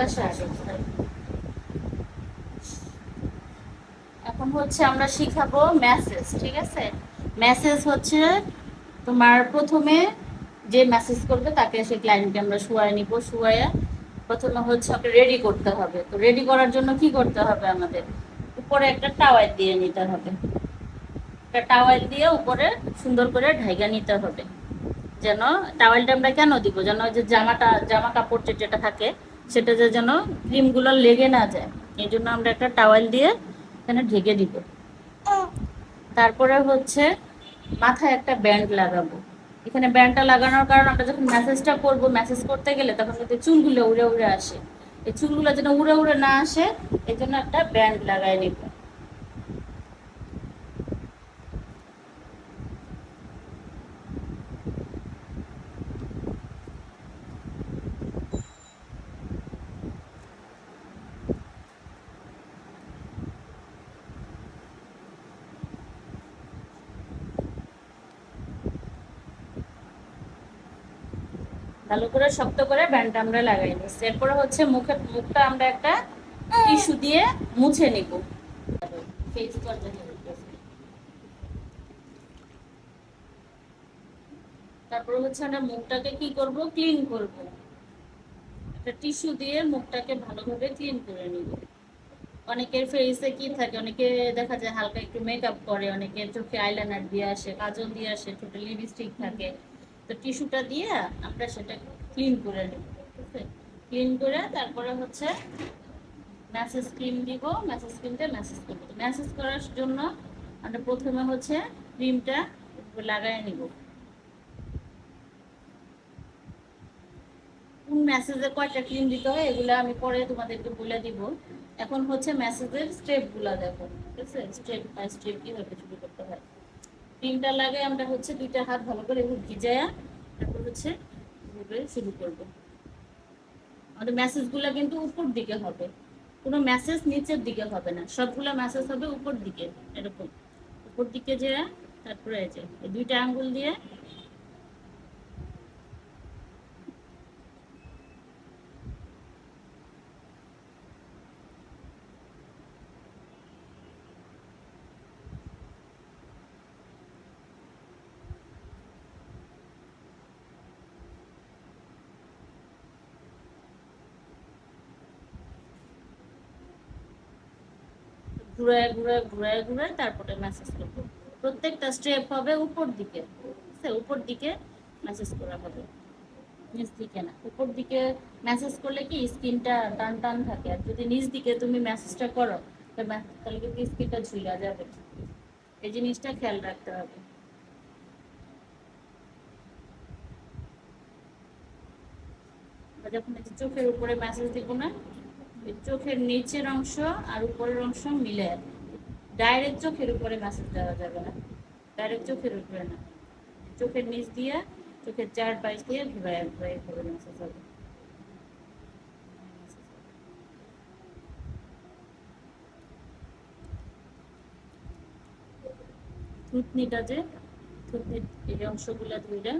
পাশে এখন হচ্ছে আমরা শিখাবো মেসেজ ঠিক আছে? মেসেজ হচ্ছে তোমার প্রথমে যে মেসেজ করবে তাকে সেই ক্লায়েন্টকে আমরা শুয়ায় নিব শুয়ায় প্রথমে হচ্ছে ওকে রেডি করতে হবে। তো রেডি করার জন্য কি করতে হবে আমাদের? উপরে একটা টাওয়ার দিয়ে নিতে হবে। একটা টাওয়াল দিয়ে উপরে সুন্দর করে ঢাইকা নিতে হবে। যেন টাওয়ালটা আমরা কেন দিব? যেন ওই যে জামাটা, জামা কাপড় যেটা থাকে সেটা যে যেন ক্রিমগুলো লেগে না যায়। এই জন্য আমরা একটা টাওয়াল দিয়ে এখানে ঢেকে দিব। তারপরে হচ্ছে মাথায় একটা ব্যান্ড লাগাবো। এখানে ব্যান্ডটা লাগানোর কারণ আমরা যখন মেসেজটা করব মেসেজ করতে গেলে তখন কিন্তু চুলগুলো উড়ে উড়ে আসে। এই চুলগুলো যেন উড়ে উড়ে না আসে, এই জন্য একটা ব্যান্ড লাগাই নিব। ভালো করে শক্ত করে ব্যান্ডটা আমরা লাগাই নিচ্ছি এরপরে হচ্ছে মুখে, মুখটা আমরা একটা টিস্যু দিয়ে মুছে নিব। তারপরে হচ্ছে আমরা মুখটাকে কি করব? ক্লিন করব। একটা টিস্যু দিয়ে মুখটাকে ভালোভাবে ক্লিন করে নিব। অনেকের ফেসে কি থাকে? অনেকে দেখা যায় হালকা একটু মেকআপ করে অনেকে চোখে আইলাইনার দিয়ে আসে, কাজল দিয়ে আসে ঠোঁটে লিপস্টিক থাকে। তো টিস্যুটা দিয়ে আমরা সেটা ক্লিন করে নেব ক্লিন করে তারপরে হচ্ছে ম্যাসেজ ক্রিম দিব, ম্যাসেজ ক্রিমটা ম্যাসেজ করব। ম্যাসেজ করার জন্য আমরা প্রথমে হচ্ছে ক্রিমটা লাগাই নিব। কোন মেসেজে কয়টা ক্রিম দিতে হয় এগুলো আমি পরে তোমাদেরকে বলে দিব। এখন হচ্ছে মেসেজের স্টেপগুলো দেখো, ঠিক আছে? স্টেপ বাই স্টেপ কীভাবে শুরু হয় লাগে আমরা হচ্ছে দুইটা হাত ভালো করে ভিজায়া তারপর হচ্ছে এভাবে শুরু করব। আমাদের মেসেজগুলো কিন্তু উপর দিকে হবে। কোনো মেসেজ নিচের দিকে হবে না। সবগুলো মেসেজ হবে উপর দিকে, এরকম। উপর দিকে যে তারপরে যে দুইটা আঙ্গুল দিয়ে ঘুরায় ঘুরায় ঘুরায় ঘুরায় তারপরে মেসেজ করব। প্রত্যেকটা স্টেপ হবে উপর দিকে। উপর দিকে মেসেজ করা হবে। নিচ দিকে না। উপর দিকে মেসেজ করলে কি স্ক্রিনটা টান টান থাকে। আর যদি নিচ দিকে তুমি মেসেজটা করো তাহলে কিন্তু স্কিনটা ঝুলা যাবে। এই জিনিসটা খেয়াল রাখতে হবে। যখন চোখের উপরে মেসেজ দিব না চোখের নিচের অংশ আর উপরের অংশ মিলে ডাইরেক্ট চোখের উপরে মেসেজ দেওয়া যাবে না। ডাইরেক্ট চোখের উপরে না। চোখের নিচ দিয়ে, চোখের চার পাশ দিয়ে ঘুরায় ঘুরে মেসেজ হবে। থুতনিটা যে, থুতনির এই অংশগুলা ধুইরা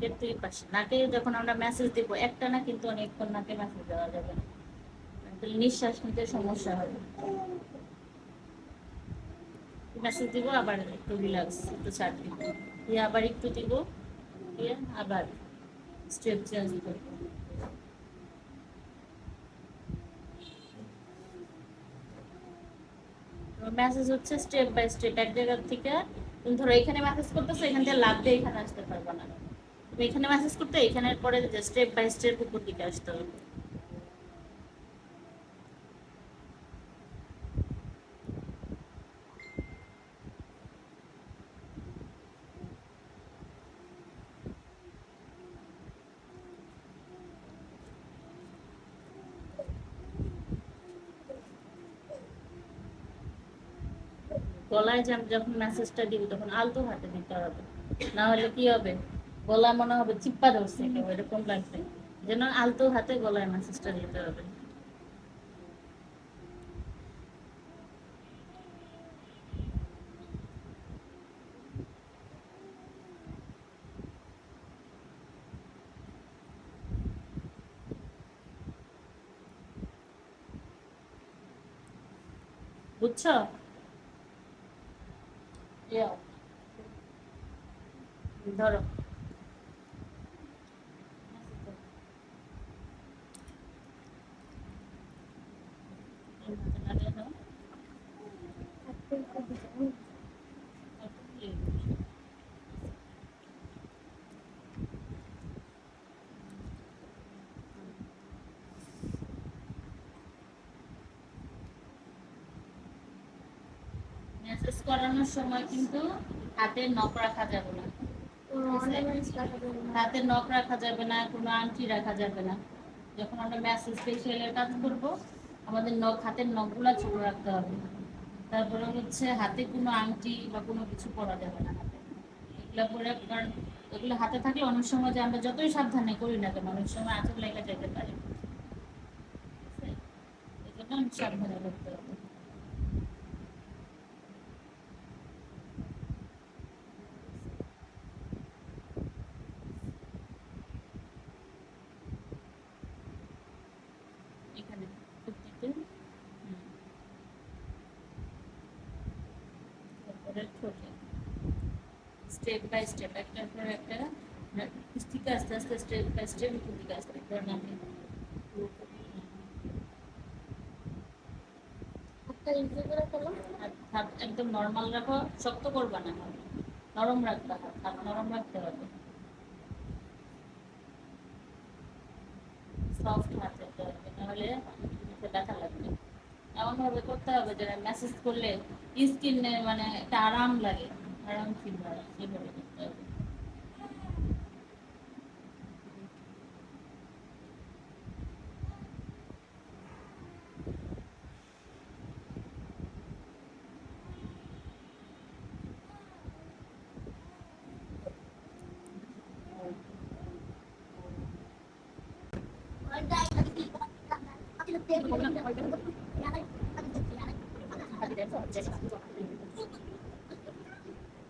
যে নাকের পাশে নাকে যখন আমরা মেসেজ দিব, একটা না কিন্তু অনেকক্ষণ নাকে মেসেজ দেওয়া যাবে না। নিঃশ্বাস নিতে সমস্যা হবে। মেসেজ দিব, আবার একটু রিল্যাক্স একটু ছাড় দিব। আবার একটু দিব আবার স্টেপ চেঞ্জ করব। মেসেজ হচ্ছে স্টেপ বাই স্টেপ এক জায়গা থেকে তুমি ধরো এখানে মেসেজ করতেছো, এখান থেকে লাভ দিয়ে এখানে আসতে পারব না। তুমি এখানে মেসেজ করতে, এখানের পরে স্টেপ বাই স্টেপ উপর দিকে আসতে হবে। গলায় যখন মেসেজটা দিব, তখন আলতো হাতে দিতে হবে। না হলে কি হবে? গলা মনে হবে চিপ্পা ধরছে এরকম লাগবে। যেন আলতো হাতে গলায় ম্যাসেজটা দিতে হবে। বুঝছ? ধরো। করানোর সময় কিন্তু হাতে নখ রাখা যাবে না। হাতে নখ রাখা যাবে না কোনো আংটি রাখা যাবে না। যখন আমরা মেসেজ ফেশিয়ালের কাজ করব আমাদের নখ হাতের নখগুলা ছোট রাখতে হবে। তারপরে হচ্ছে হাতে কোনো আংটি বা কোনো কিছু পরা যাবে না হাতে। এগুলো পরে কারণ এগুলো হাতে থাকলে অনেক সময় যে আমরা যতই সাবধানে করি না কেন অনেক সময় আঁচল লেগে যেতে পারে। এই জন্য সাবধানে করতে হবে এখানে কুর্তিতে হুম। তারপরে ঠোঁটে স্টেপ বাই স্টেপ একটার পর একটা স্টিক আস্তে আস্তে স্টেপ বাই স্টেপ কুর্তিকে আস্তে হাত একদম নর্মাল রাখো শক্ত করবা না। নরম রাখবা হাত নরম রাখতে হবে। সফট হাত রাখতে হবে নাহলে ব্যথা লাগবে। এমন ভাবে করতে হবে যে মেসেজ করলে স্কিনে মানে একটা আরাম লাগে। আরাম ফিল হয় সেভাবে করতে হবে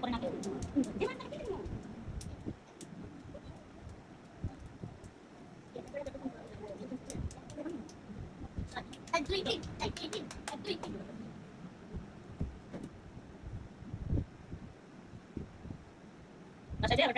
করে না আচ্ছা যে আবার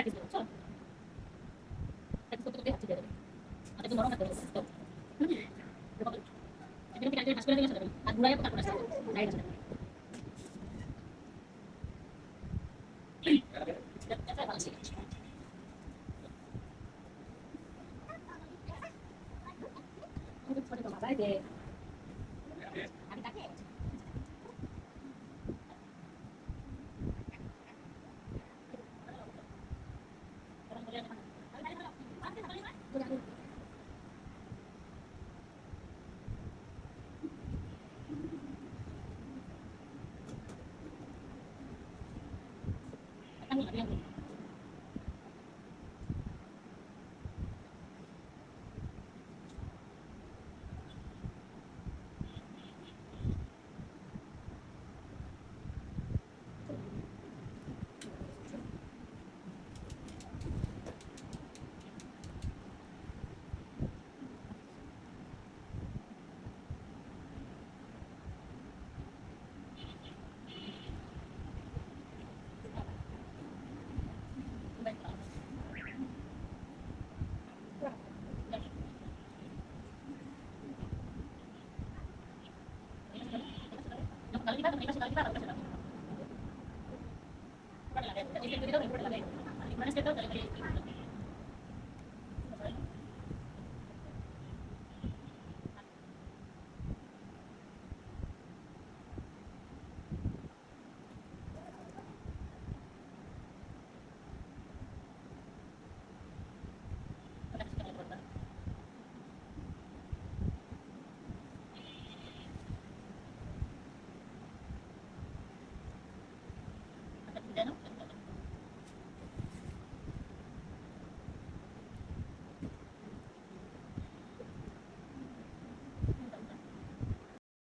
Gracias.